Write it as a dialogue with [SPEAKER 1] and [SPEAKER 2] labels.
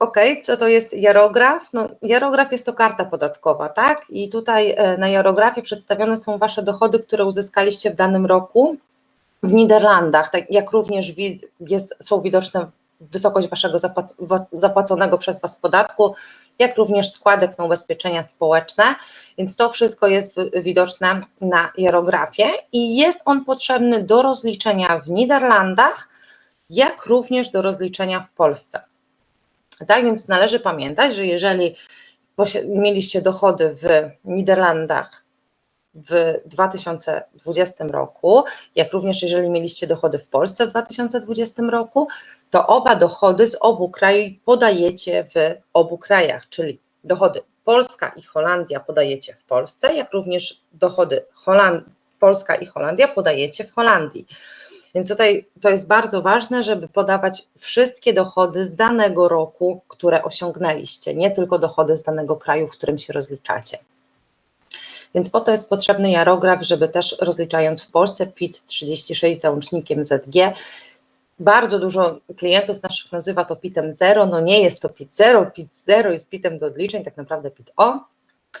[SPEAKER 1] Ok, co to jest jarograf? No, jarograf jest to karta podatkowa, tak? I tutaj e, na jarografie przedstawione są Wasze dochody, które uzyskaliście w danym roku w Niderlandach, tak jak również jest, są widoczne wysokość Waszego zapłac- wa- zapłaconego przez Was podatku, jak również składek na ubezpieczenia społeczne, więc to wszystko jest wi- widoczne na jarografie i jest on potrzebny do rozliczenia w Niderlandach, jak również do rozliczenia w Polsce. Tak więc należy pamiętać, że jeżeli mieliście dochody w Niderlandach w 2020 roku, jak również jeżeli mieliście dochody w Polsce w 2020 roku, to oba dochody z obu krajów podajecie w obu krajach, czyli dochody Polska i Holandia podajecie w Polsce, jak również dochody Holand- Polska i Holandia podajecie w Holandii. Więc tutaj to jest bardzo ważne, żeby podawać wszystkie dochody z danego roku, które osiągnęliście, nie tylko dochody z danego kraju, w którym się rozliczacie. Więc po to jest potrzebny jarograf, żeby też rozliczając w Polsce PIT 36 załącznikiem ZG, bardzo dużo klientów naszych nazywa to PIT-em 0, no nie jest to PIT 0, PIT 0 jest PIT-em do odliczeń, tak naprawdę PIT O,